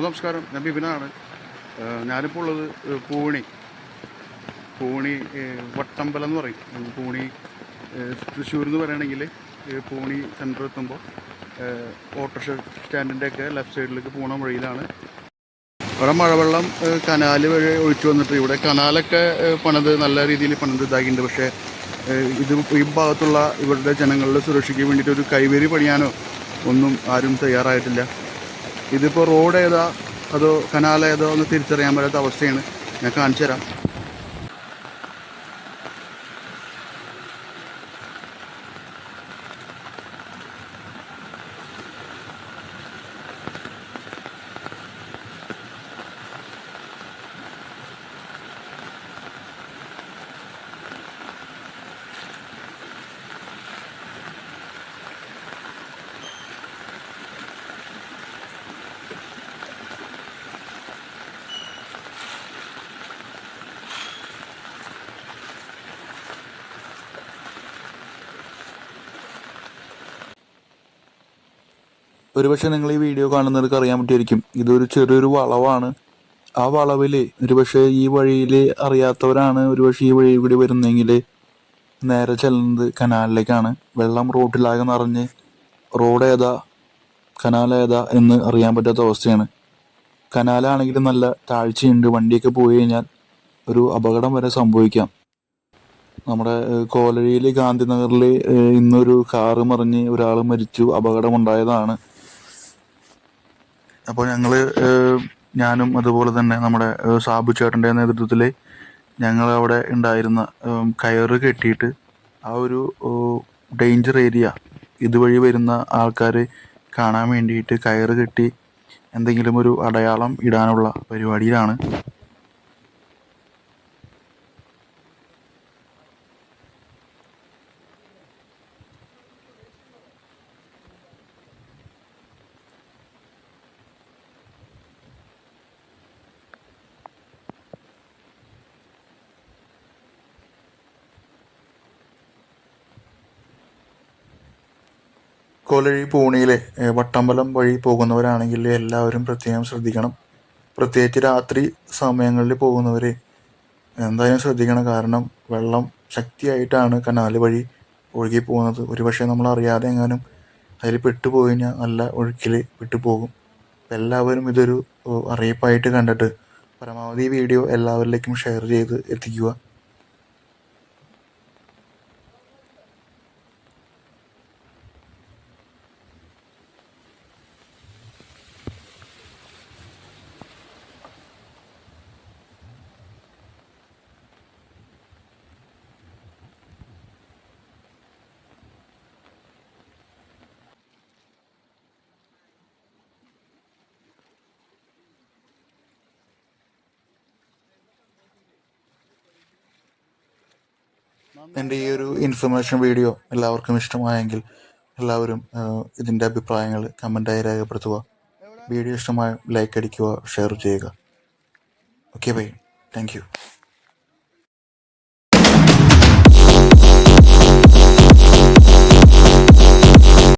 നമസ്കാരം. ഞാൻ ബിബിനാണ് ഞാനിപ്പോൾ ഉള്ളത് പൂണി പൂണി വട്ടമ്പലം എന്ന് പറയും. പൂണി തൃശ്ശൂർ എന്ന് പറയുകയാണെങ്കിൽ പൂണി സെന്റർ എത്തുമ്പോൾ ഓട്ടോറിക്ഷ സ്റ്റാൻഡിന്റെ ഒക്കെ ലെഫ്റ്റ് സൈഡിലേക്ക് പോണ വഴിയിലാണ്. ഇവിടെ മഴവെള്ളം കനാൽ വഴി ഒഴിച്ചു വന്നിട്ട് ഇവിടെ കനാലൊക്കെ പണിത് നല്ല രീതിയിൽ പണിത് ഇതാക്കിയിട്ടുണ്ട്. പക്ഷേ ഇത് ഈ ഭാഗത്തുള്ള ഇവരുടെ ജനങ്ങളുടെ സുരക്ഷയ്ക്ക് വേണ്ടിയിട്ട് ഒരു കൈവരി പണിയാനോ ഒന്നും ആരും തയ്യാറായിട്ടില്ല. ഇതിപ്പോൾ റോഡ് ഏതാ? അതോ കനാൽ ഏതോ? എന്ന് തിരിച്ചറിയാൻ പറ്റാത്ത അവസ്ഥയാണ്. ഞാൻ കാണിച്ചു തരാം ഒരുപക്ഷെ നിങ്ങൾ ഈ വീഡിയോ കാണുന്നവർക്ക് അറിയാൻ പറ്റിയിരിക്കും ഇതൊരു ചെറിയൊരു വളവാണ്. ആ വളവിൽ ഒരുപക്ഷെ ഈ വഴിയിൽ അറിയാത്തവരാണ് ഒരുപക്ഷെ ഈ വഴി കൂടി വരുന്നെങ്കിൽ നേരെ ചെല്ലുന്നത് കനാലിലേക്കാണ്. വെള്ളം റോഡിലാകെ നിറഞ്ഞ് റോഡ് ഏതാ കനാൽ ഏതാ എന്ന് അറിയാൻ പറ്റാത്ത അവസ്ഥയാണ്. കനാലാണെങ്കിൽ നല്ല താഴ്ചയുണ്ട്. വണ്ടിയൊക്കെ പോയി കഴിഞ്ഞാൽ ഒരു അപകടം വരെ സംഭവിക്കാം. നമ്മുടെ കോലഴിയിൽ ഗാന്ധിനഗറിൽ ഇന്നൊരു കാറ് മറിഞ്ഞ് ഒരാൾ മരിച്ചു. അപകടമുണ്ടായതാണ്. അപ്പോൾ ഞങ്ങൾ ഞാനും അതുപോലെ തന്നെ നമ്മുടെ സാബു ചേട്ടന്റെ നേതൃത്വത്തിൽ ഞങ്ങൾ അവിടെ ഉണ്ടായിരുന്ന കയറ് കെട്ടിയിട്ട് ആ ഒരു ഡേഞ്ചർ ഏരിയ ഇതുവഴി വരുന്ന ആൾക്കാർ കാണാൻ വേണ്ടിയിട്ട് കയറ് കെട്ടി എന്തെങ്കിലും ഒരു അടയാളം ഇടാനുള്ള പരിപാടിയിലാണ് കോലഴി പൂണിയിലെ വട്ടമ്പലം വഴി പോകുന്നവരാണെങ്കിൽ എല്ലാവരും പ്രത്യേകം ശ്രദ്ധിക്കണം. പ്രത്യേകിച്ച് രാത്രി സമയങ്ങളിൽ പോകുന്നവർ എന്തായാലും ശ്രദ്ധിക്കണം. കാരണം വെള്ളം ശക്തിയായിട്ടാണ് കനാൽ വഴി ഒഴുകി പോകുന്നത്. ഒരുപക്ഷെ നമ്മൾ അറിയാതെ എങ്ങാനും അതിൽ പെട്ടുപോയി കഴിഞ്ഞാൽ നല്ല ഒഴുക്കിൽ വിട്ടുപോകും എല്ലാവരും ഇതൊരു അറിയിപ്പായിട്ട് കണ്ടിട്ട് പരമാവധി വീഡിയോ എല്ലാവരിലേക്കും ഷെയർ ചെയ്ത് എത്തിക്കുക. എന്റെ ഈ ഒരു ഇൻഫർമേഷൻ വീഡിയോ എല്ലാവർക്കും ഇഷ്ടമായെങ്കിൽ എല്ലാവരും ഇതിന്റെ അഭിപ്രായങ്ങൾ കമന്റായി രേഖപ്പെടുത്തുക. വീഡിയോ ഇഷ്ടമായ ലൈക്ക് അടിക്കുക ഷെയർ ചെയ്യുക. Okay bye thank